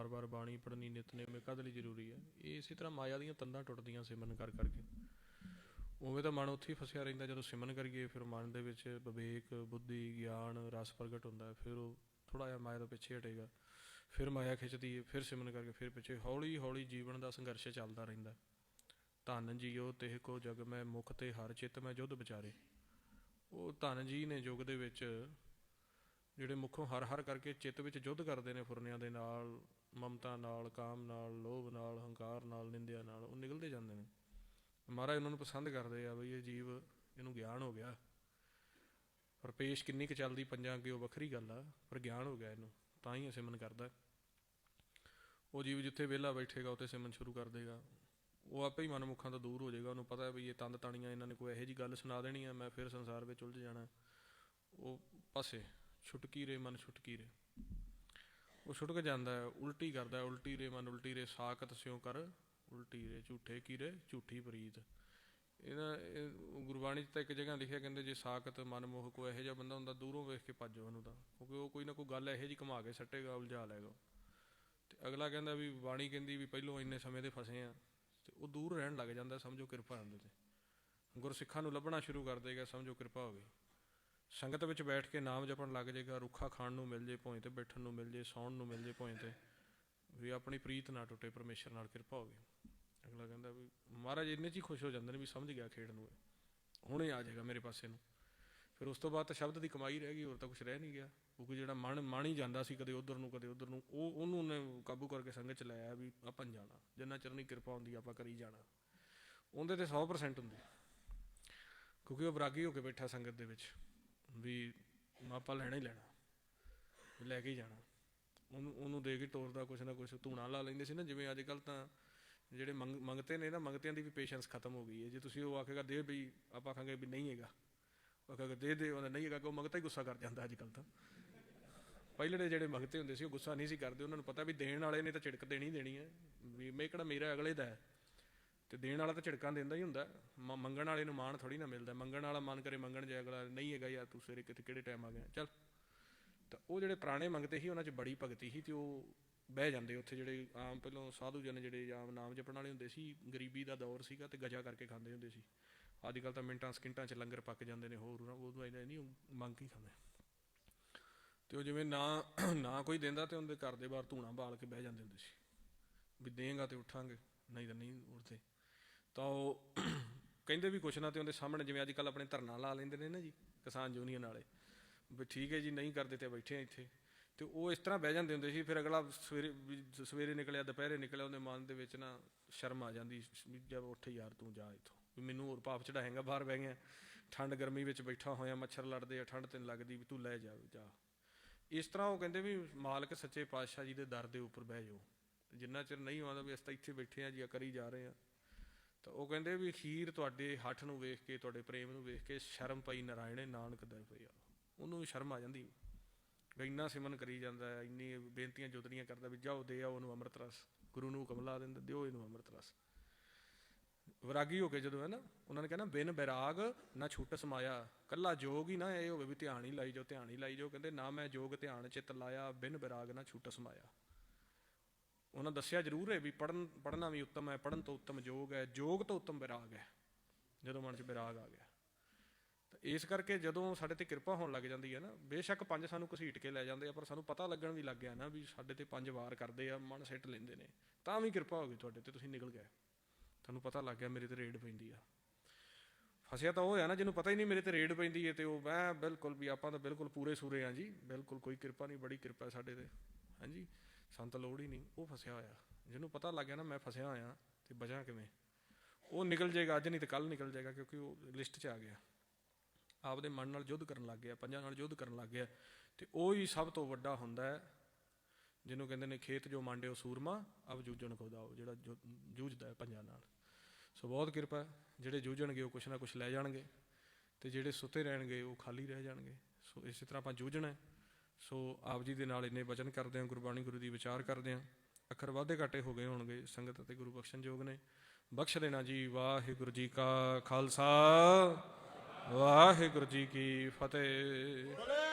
ਬਾਰ-ਬਾਰ ਬਾਣੀ ਪੜ੍ਹਨੀ ਨਿਤਨੇਮ ਕਦ ਲਈ ਜ਼ਰੂਰੀ ਹੈ? ਇਹ ਇਸੇ ਤਰ੍ਹਾਂ ਮਾਇਆ ਦੀਆਂ ਤੰਦਾਂ ਟੁੱਟਦੀਆਂ ਸਿਮਰਨ ਕਰ ਕਰਕੇ। ਉਵੇਂ ਤਾਂ ਮਨ ਉੱਥੇ ਹੀ ਫਸਿਆ ਰਹਿੰਦਾ ਜਦੋਂ ਸਿਮਰਨ ਕਰੀਏ ਫਿਰ ਮਨ ਦੇ ਵਿੱਚ ਵਿਵੇਕ ਬੁੱਧੀ ਗਿਆਨ ਰਸ ਪ੍ਰਗਟ ਹੁੰਦਾ ਹੈ, ਫਿਰ ਉਹ ਥੋੜਾ ਜਿਹਾ ਮਾਇਆ ਤੋਂ ਪਿੱਛੇ ਹਟੇਗਾ। ਫਿਰ ਮਾਇਆ ਖਿੱਚਦੀ ਹੈ ਫਿਰ ਸਿਮਰਨ ਕਰਕੇ ਫਿਰ ਪਿੱਛੇ ਹੌਲੀ ਹੌਲੀ ਜੀਵਨ ਦਾ ਸੰਘਰਸ਼ ਚੱਲਦਾ ਰਹਿੰਦਾ ਧਨ ਜੀਓ ਤਿਹ ਕੋ ਜਗ ਮੈਂ ਮੁਖ ਤੇ ਹਰ ਚਿੱਤ ਮੈਂ ਜੁਧ ਵਿਚਾਰੇ। ਉਹ ਧੰਨ ਜੀ ਨੇ ਯੁੱਗ ਦੇ ਵਿੱਚ ਜਿਹੜੇ ਮੁੱਖੋਂ ਹਰ ਹਰ ਕਰਕੇ ਚਿੱਤ ਵਿੱਚ ਯੁੱਧ ਕਰਦੇ ਨੇ ਫੁਰਨਿਆਂ ਦੇ ਨਾਲ, ਮਮਤਾ ਨਾਲ, ਕਾਮ ਨਾਲ, ਲੋਭ ਨਾਲ, ਹੰਕਾਰ ਨਾਲ, ਨਿੰਦਿਆ ਨਾਲ, ਉਹ ਨਿਕਲਦੇ ਜਾਂਦੇ ਨੇ। ਮਹਾਰਾਜ ਉਹਨਾਂ ਨੂੰ ਪਸੰਦ ਕਰਦੇ ਆ ਬਈ ਇਹ ਜੀਵ ਇਹਨੂੰ ਗਿਆਨ ਹੋ ਗਿਆ। ਪਰ ਪੇਸ਼ ਕਿੰਨੀ ਕੁ ਚੱਲਦੀ ਪੰਜਾਂ ਅੱਗੇ ਉਹ ਵੱਖਰੀ ਗੱਲ ਆ, ਪਰ ਗਿਆਨ ਹੋ ਗਿਆ ਇਹਨੂੰ, ਤਾਂ ਹੀ ਇਹ ਸਿਮਰਨ ਕਰਦਾ। ਉਹ ਜੀਵ ਜਿੱਥੇ ਵਿਹਲਾ ਬੈਠੇਗਾ, ਉੱਥੇ ਸਿਮਨ ਸ਼ੁਰੂ ਕਰ ਦੇਗਾ। ਉਹ ਆਪੇ ਹੀ ਮਨਮੁੱਖਾਂ ਤੋਂ ਦੂਰ ਹੋ ਜਾਏਗਾ, ਉਹਨੂੰ ਪਤਾ ਹੈ ਵੀ ਇਹ ਤੰਦ ਤਾਣੀਆਂ ਇਹਨਾਂ ਨੇ ਕੋਈ ਇਹੋ ਜੀ ਗੱਲ ਸੁਣਾ ਦੇਣੀ ਆ, ਮੈਂ ਫਿਰ ਸੰਸਾਰ ਵਿੱਚ ਉਲਝ ਜਾਣਾ। ਉਹ ਪਾਸੇ ਛੁਟਕੀ ਰੇ ਮਨ ਛੁਟਕੀ ਰੇ। ਉਹ ਛੁਟਕ ਜਾਂਦਾ ਹੈ ਉਲਟੀ ਕਰਦਾ ਹੈ, ਉਲਟੀ ਰੇ ਮਨ ਉਲਟੀ ਰੇ ਸਾਖਤ ਸਿਉ ਕਰ ਉਲਟੀ ਰੇ ਝੂਠੇ ਕੀ ਰੇ ਝੂਠੀ ਪ੍ਰੀਤ। ਇਹਨਾਂ ਗੁਰਬਾਣੀ 'ਚ ਤਾਂ ਇੱਕ ਜਗ੍ਹਾ ਲਿਖਿਆ ਕਹਿੰਦੇ ਜੇ ਸਾਖਤ ਮਨ ਮੋਹ ਕੋ ਇਹੋ ਜਿਹਾ ਬੰਦਾ ਹੁੰਦਾ ਦੂਰੋਂ ਵੇਖ ਕੇ ਭੱਜੋ ਉਹਨੂੰ ਤਾਂ। ਕਿਉਂਕਿ ਉਹ ਕੋਈ ਨਾ ਕੋਈ ਗੱਲ ਇਹੋ ਜੀ ਘੁਮਾ ਕੇ ਸੱਟੇਗਾ ਉਲਝਾ ਲੈਗਾ ਤੇ ਅਗਲਾ ਕਹਿੰਦਾ ਵੀ ਬਾਣੀ ਕਹਿੰਦੀ ਵੀ ਪਹਿਲੋਂ ਇੰਨੇ ਸਮੇਂ ਦੇ ਫਸੇ ਆ ਤੇ ਉਹ ਦੂਰ ਰਹਿਣ ਲੱਗ ਜਾਂਦਾ ਸਮਝੋ ਕਿਰਪਾ ਹੁੰਦੇ ਤੇ। ਗੁਰਸਿੱਖਾਂ ਨੂੰ ਲੱਭਣਾ ਸ਼ੁਰੂ ਕਰ ਦੇਗਾ ਸਮਝੋ ਕਿਰਪਾ ਹੋ ਗਈ। ਸੰਗਤ ਵਿੱਚ ਬੈਠ ਕੇ ਨਾਮ ਜਪਣ ਲੱਗ ਜਾਏਗਾ ਰੁੱਖਾ ਖਾਣ ਨੂੰ ਮਿਲ ਜੇ, ਭੋਏ ਤੇ ਬੈਠਣ ਨੂੰ ਮਿਲ ਜੇ, ਸੌਣ ਨੂੰ ਮਿਲ ਜੇ ਭੋਏ ਤੇ, ਵੀ ਆਪਣੀ ਪ੍ਰੀਤ ਨਾ ਟੁੱਟੇ, ਪਰਮੇਸ਼ਰ ਨਾਲ ਕਿਰਪਾ ਹੋਵੇ। ਅਗਲਾ ਕਹਿੰਦਾ ਵੀ, ਮਹਾਰਾਜ ਇੰਨੇ ਚ ਹੀ ਖੁਸ਼ ਹੋ ਜਾਂਦੇ ਨੇ ਵੀ ਸਮਝ ਗਿਆ ਖੇਡ ਨੂੰ ਇਹ। ਹੁਣੇ ਆ ਜਾਏਗਾ ਮੇਰੇ ਪਾਸੇ ਨੂੰ। ਫਿਰ ਉਸ ਤੋਂ ਬਾਅਦ ਤਾਂ ਸ਼ਬਦ ਦੀ ਕਮਾਈ ਰਹਿ ਗਈ, ਹੋਰ ਤਾਂ ਕੁਝ ਰਹਿ ਨਹੀਂ ਗਿਆ। ਕਿਉਂਕਿ ਜਿਹੜਾ ਮਨ ਮਨ ਹੀ ਜਾਂਦਾ ਸੀ ਕਦੇ ਉਧਰ ਨੂੰ, ਕਦੇ ਉਧਰ ਨੂੰ, ਉਹ, ਉਹਨੂੰ ਨੇ ਕਾਬੂ ਕਰਕੇ ਸੰਗਤ ਚ ਲਾਇਆ ਵੀ ਆਪਾਂ ਨੀ ਜਾਣਾ। ਜਿੰਨਾ ਚਿਰ ਨਹੀਂ ਕਿਰਪਾ ਹੁੰਦੀ, ਆਪਾਂ ਕਰੀ ਜਾਣਾ। ਉਹਦੇ ਤੇ 100% ਹੁੰਦੀ। ਕਿਉਂਕਿ ਉਹ ਬਰਾਗੀ ਹੋ ਕੇ ਬੈਠਾ ਸੰਗਤ ਦੇ ਵਿੱਚ। ਵੀ ਆਪਾਂ ਲੈਣਾ ਹੀ ਲੈਣਾ। ਵੀ ਲੈ ਕੇ ਹੀ ਜਾਣਾ। ਉਹਨੂੰ ਉਹਨੂੰ ਦੇ ਕੇ ਤੋਰਦਾ ਕੁਛ ਨਾ ਕੁਛ ਧੂਣਾ ਲਾ ਲੈਂਦੇ ਸੀ ਨਾ, ਜਿਵੇਂ ਅੱਜ ਕੱਲ ਤਾਂ ਜਿਹੜੇ ਮੰਗ, ਮੰਗਤੇ ਨੇ ਨਾ, ਮੰਗਤਿਆਂ ਦੀ ਵੀ ਪੇਸ਼ੈਂਸ ਖਤਮ ਹੋ ਗਈ ਹੈ। ਜੇ ਤੁਸੀਂ ਉਹ ਆਖੇਗਾ ਦੇ ਵੀ ਆਪਾਂ ਆਖਾਂਗੇ ਵੀ ਨਹੀਂ ਹੈਗਾ। ਉਹ ਆਖੇਗਾ ਦੇ ਦੇ ਉਹਦਾ ਨਹੀਂ ਹੈਗਾ ਕਿ ਉਹ ਮੰਗਤਾ ਹੀ ਗੁੱਸਾ ਕਰ ਜਾਂਦਾ ਅੱਜ ਕੱਲ ਤਾਂ। ਪਹਿਲੇ ਦੇ ਜਿਹੜੇ ਮੰਗਤੇ ਹੁੰਦੇ ਸੀ, ਉਹ ਗੁੱਸਾ ਨਹੀਂ ਸੀ ਕਰਦੇ। ਉਹਨਾਂ ਨੂੰ ਪਤਾ ਵੀ ਦੇਣ ਵਾਲੇ ਨੇ ਤਾਂ ਝਿੜਕ ਦੇਣੀ ਦੇਣੀ ਹੈ। ਵੀ ਮੈਂ ਕਿਹੜਾ, ਮੇਰਾ ਅਗਲੇ ਦਾ ਹੈ। ਤੇ ਦੇਣ ਵਾਲਾ ਤਾਂ ਝਿੜਕਾਂ ਦਿੰਦਾ ਹੀ ਹੁੰਦਾ। ਮ- ਮੰਗਣ ਵਾਲੇ ਨੂੰ ਮਾਣ ਥੋੜੀ ਨਾ ਮਿਲਦਾ। ਮੰਗਣ ਵਾਲਾ ਮਨ ਕਰੇ ਮੰਗਣ ਜੇ ਅਗਲਾ ਨਹੀਂ ਹੈਗਾ ਯਾਰ, ਤੂੰ ਸਵੇਰੇ ਕਿਤੇ ਕਿਹੜੇ ਟਾਈਮ ਆ ਗਿਆ। ਚੱਲ। ਤਾਂ ਉਹ ਜਿਹੜੇ ਪੁਰਾਣੇ ਮੰਗਤੇ ਸੀ, ਉਹਨਾਂ 'ਚ ਬੜੀ ਭਗਤੀ ਸੀ ਤੇ ਉਹ ਬਹਿ ਜਾਂਦੇ ਉੱਥੇ ਜਿਹੜੇ ਆਮ ਪਹਿਲਾਂ ਸਾਧੂ ਜਨ ਜਿਹੜੇ ਆਮ ਨਾਮ ਜਪਣ ਵਾਲੇ ਹੁੰਦੇ ਸੀ, ਗਰੀਬੀ ਦਾ ਦੌਰ ਸੀਗਾ ਤੇ ਗਜਾ ਕਰਕੇ ਖਾਂਦੇ ਹੁੰਦੇ ਸੀ। ਅੱਜ ਕੱਲ ਤਾਂ ਮਿੰਟਾਂ, ਸਕਿੰਟਾਂ 'ਚ ਲੰਗਰ ਪੱਕ ਜਾਂਦੇ ਨੇ ਹੋਰ, ਉਦੋਂ ਇਹਨੇ ਨਹੀਂ, ਉਹ ਮੰਗ ਕੇ ਖਾਂਦੇ। ਤੇ ਉਹ ਜਿਵੇਂ ਨਾ ਨਾ ਕੋਈ ਦਿੰਦਾ ਤੇ ਉਹਦੇ ਘਰ ਦੇ ਬਾਹਰ ਧੂਣਾ ਬਾਲ ਕੇ ਬਹਿ ਜਾਂਦੇ ਹੁੰਦੇ ਸੀ। ਵੀ ਦੇਂਗਾ ਤੇ ਉੱਠਾਂਗੇ, ਨਹੀਂ ਤਾਂ ਨਹੀਂ ਉੱਠਦੇ। ਤਾਂ ਉਹ ਕਹਿੰਦੇ ਵੀ ਕੁਛ ਨਾ ਤੇ ਉਹਦੇ ਸਾਹਮਣੇ ਜਿਵੇਂ ਅੱਜ ਕੱਲ ਆਪਣੇ ਧਰਨਾ ਲਾ ਲੈਂਦੇ ਨੇ ਨਾ ਜੀ, ਕਿਸਾਨ ਯੂਨੀਅਨ ਵਾਲੇ, ਵੀ ਠੀਕ ਹੈ ਜੀ, ਨਹੀਂ ਕਰਦੇ ਤੇ ਬੈਠੇ ਆ ਇੱਥੇ। ਤੇ ਉਹ ਇਸ ਤਰ੍ਹਾਂ ਬਹਿ ਜਾਂਦੇ ਹੁੰਦੇ ਸੀ, ਫਿਰ ਅਗਲਾ ਸਵੇਰੇ ਵੀ ਸਵੇਰੇ ਨਿਕਲਿਆ, ਦੁਪਹਿਰੇ ਨਿਕਲਿਆ, ਉਹਦੇ ਮਨ ਦੇ ਵਿੱਚ ਨਾ ਸ਼ਰਮ ਆ ਜਾਂਦੀ ਵੀ ਜਦ ਉੱਠ ਯਾਰ ਤੂੰ ਜਾ ਇੱਥੋਂ। ਵੀ ਮੈਨੂੰ ਹੋਰ ਪਾਪ ਚੜਾਏਗਾ ਬਾਹਰ ਬਹਿ ਗਿਆ। ਠੰਡ ਗਰਮੀ ਵਿੱਚ ਬੈਠਾ ਹੋਇਆ, ਮੱਛਰ ਲੜਦੇ ਆ, ਠੰਡ ਤੈਨੂੰ ਲੱਗਦੀ ਵੀ ਤੂੰ ਲੈ ਜਾ ਜਾ। ਇਸ ਤਰ੍ਹਾਂ ਉਹ ਕਹਿੰਦੇ ਵੀ ਮਾਲਕ ਸੱਚੇ ਪਾਤਸ਼ਾਹ ਜੀ ਦੇ ਦਰ ਦੇ ਉੱਪਰ ਬਹਿ ਜਾਓ। ਜਿੰਨਾ ਚਿਰ ਨਹੀਂ ਆਉਂਦਾ ਵੀ ਅਸੀਂ ਤਾਂ ਇੱਥੇ ਬੈਠੇ ਆ ਜੀ ਆ ਕਰੀ ਜਾ ਰਹੇ ਆ। ਤਾਂ ਉਹ ਕਹਿੰਦੇ ਵੀ ਖੀਰ ਤੁਹਾਡੇ ਹੱਠ ਨੂੰ ਵੇਖ ਕੇ, ਤੁਹਾਡੇ ਪ੍ਰੇਮ ਨੂੰ ਵੇਖ ਕੇ ਸ਼ਰਮ ਪਈ, ਨਾਰਾਇਣੇ ਨਾਨਕ ਦਰ ਪਿਆ ਉਹਨੂੰ ਸ਼ਰਮ ਆ ਜਾਂਦੀ। ਵੀ ਇੰਨਾ ਸਿਮਨ ਕਰੀ ਜਾਂਦਾ ਹੈ, ਇੰਨੀ ਬੇਨਤੀਆਂ ਜੁਦਰੀਆਂ ਕਰਦਾ ਵੀ ਜਾਓ, ਦੇ ਆਓ ਉਹਨੂੰ ਅੰਮ੍ਰਿਤ ਰਸ। ਗੁਰੂ ਨੂੰ ਕਮਲਾ ਦਿੰਦਾ, ਦਿਓ ਇਹਨੂੰ ਅੰਮ੍ਰਿਤ ਰਸ। ਵਿਰਾਗੀ ਹੋ ਕੇ ਜਦੋਂ ਹੈ ਨਾ, ਉਹਨਾਂ ਨੇ ਕਹਿੰਦਾ ਬਿਨ ਬੈਰਾਗ ਨਾ ਛੁੱਟ ਸਮਾਇਆ। ਕੱਲਾ ਜੋਗ ਹੀ ਨਾ ਇਹ ਹੋਵੇ ਵੀ ਧਿਆਨ ਹੀ ਲਾਈ ਜਾਓ, ਧਿਆਨ ਹੀ ਲਾਈ ਜਾਓ। ਕਹਿੰਦੇ ਨਾ ਮੈਂ ਜੋਗ, ਧਿਆਨ, ਚਿਤ ਲਾਇਆ, ਬਿਨ ਬੈਰਾਗ ਨਾ ਛੁੱਟ ਸਮਾਇਆ। ਉਹਨਾਂ ਦੱਸਿਆ ਜ਼ਰੂਰ ਹੈ ਵੀ ਪੜਨ ਪੜਨਾ ਵੀ ਉੱਤਮ ਹੈ ਪੜਨ ਤੋਂ ਉੱਤਮ ਯੋਗ ਹੈ, ਯੋਗ ਤੋਂ ਉੱਤਮ ਵਿਰਾਗ ਹੈ, ਜਦੋਂ ਮਨ 'ਚ ਵਿਰਾਗ ਆ ਗਿਆ। ਤਾਂ ਇਸ ਕਰਕੇ ਜਦੋਂ ਸਾਡੇ ਤੇ ਕਿਰਪਾ ਹੋਣ ਲੱਗ ਜਾਂਦੀ ਹੈ ਨਾ, ਬੇਸ਼ੱਕ ਪੰਜ ਸਾਨੂੰ ਘਸੀਟ ਕੇ ਲੈ ਜਾਂਦੇ ਆ, ਪਰ ਸਾਨੂੰ ਪਤਾ ਲੱਗਣ ਵੀ ਲੱਗ ਗਿਆ ਨਾ ਵੀ ਸਾਡੇ ਤੇ ਪੰਜ ਵਾਰ ਕਰਦੇ ਆ, ਮਨ ਸਿੱਟ ਲੈਂਦੇ ਨੇ। ਤਾਂ ਵੀ ਕਿਰਪਾ ਹੋ ਗਈ ਤੁਹਾਡੇ ਤੇ, ਤੁਸੀਂ ਨਿਕਲ ਗਏ। ਤੁਹਾਨੂੰ ਪਤਾ ਲੱਗ ਗਿਆ ਮੇਰੇ ਤੇ ਰੇਡ ਪੈਂਦੀ ਆ। ਫਸਿਆ ਤਾਂ ਉਹ ਹੈ ਨਾ, ਜਿਹਨੂੰ ਪਤਾ ਹੀ ਨਹੀਂ ਮੇਰੇ ਤੇ ਰੇਡ ਪੈਂਦੀ ਹੈ ਤੇ ਉਹ ਮੈਂ ਬਿਲਕੁਲ ਵੀ ਆਪਾਂ ਤਾਂ ਬਿਲਕੁਲ ਪੂਰੇ ਸੂਰੇ ਆ ਜੀ, ਬਿਲਕੁਲ ਕੋਈ ਕਿਰਪਾ ਨਹੀਂ, ਬੜੀ ਕਿਰਪਾ ਸਾਡੇ ਤੇ। ਹਾਂਜੀ? ਸਾਨੂੰ ਤਾਂ ਲੋੜ ਹੀ ਨਹੀਂ। ਉਹ ਫਸਿਆ ਹੋਇਆ। ਜਿਹਨੂੰ ਪਤਾ ਲੱਗ ਗਿਆ ਨਾ, ਮੈਂ ਫਸਿਆ ਹੋਇਆ ਤੇ ਬਚਾਂ ਕਿਵੇਂ? ਉਹ ਨਿਕਲ ਜਾਏਗਾ ਅੱਜ, ਨਹੀਂ ਤੇ ਕੱਲ ਨਿਕਲ ਜਾਏਗਾ, ਕਿਉਂਕਿ ਉਹ ਲਿਸਟ 'ਚ ਆ ਗਿਆ। ਆਪਦੇ ਮਨ ਨਾਲ ਯੁੱਧ ਕਰਨ ਲੱਗ ਗਿਆ, ਪੰਜਾਂ ਨਾਲ ਯੁੱਧ ਕਰਨ ਲੱਗ ਗਿਆ। ਤੇ ਉਹ ਹੀ ਸਭ ਤੋਂ ਵੱਡਾ ਹੁੰਦਾ ਹੈ, ਜਿਹਨੂੰ ਕਹਿੰਦੇ ਨੇ ਖੇਤ ਜੋ ਮੰਡਿਓ ਸੂਰਮਾ, ਅਬ ਜੂਝਣ ਖੋਦਾਓ ਜਿਹੜਾ ਜੋ- ਜੂਝਦਾ ਹੈ ਪੰਜਾਂ ਨਾਲ। ਸੋ ਬਹੁਤ ਕਿਰਪਾ ਜਿਹੜੇ ਜੂਝਣਗੇ, ਉਹ ਕੁਛ ਨਾ ਕੁਛ ਲੈ ਜਾਣਗੇ, ਤੇ ਜਿਹੜੇ ਸੁੱਤੇ ਰਹਿਣਗੇ, ਉਹ ਖਾਲੀ ਰਹਿ ਜਾਣਗੇ। ਸੋ ਇਸੇ ਤਰ੍ਹਾਂ ਆਪਾਂ ਜੂਝਣਾ ਸੋ ਆਪ ਜੀ ਦੇ ਨਾਲ ਇੰਨੇ ਵਚਨ ਕਰਦੇ ਹਾਂ, ਗੁਰਬਾਣੀ ਗੁਰੂ ਦੀ ਵਿਚਾਰ ਕਰਦੇ ਹਾਂ। ਅੱਖਰ ਵਾਧੇ ਘਾਟੇ ਹੋ ਗਏ ਹੋਣਗੇ, ਸੰਗਤ ਅਤੇ ਗੁਰੂ ਬਖਸ਼ਣ ਯੋਗ ਨੇ। ਬਖਸ਼ ਦੇਣਾ ਜੀ, ਵਾਹਿਗੁਰੂ ਜੀ ਕਾ ਖਾਲਸਾ, ਵਾਹਿਗੁਰੂ ਜੀ ਕੀ ਫਤਿਹ।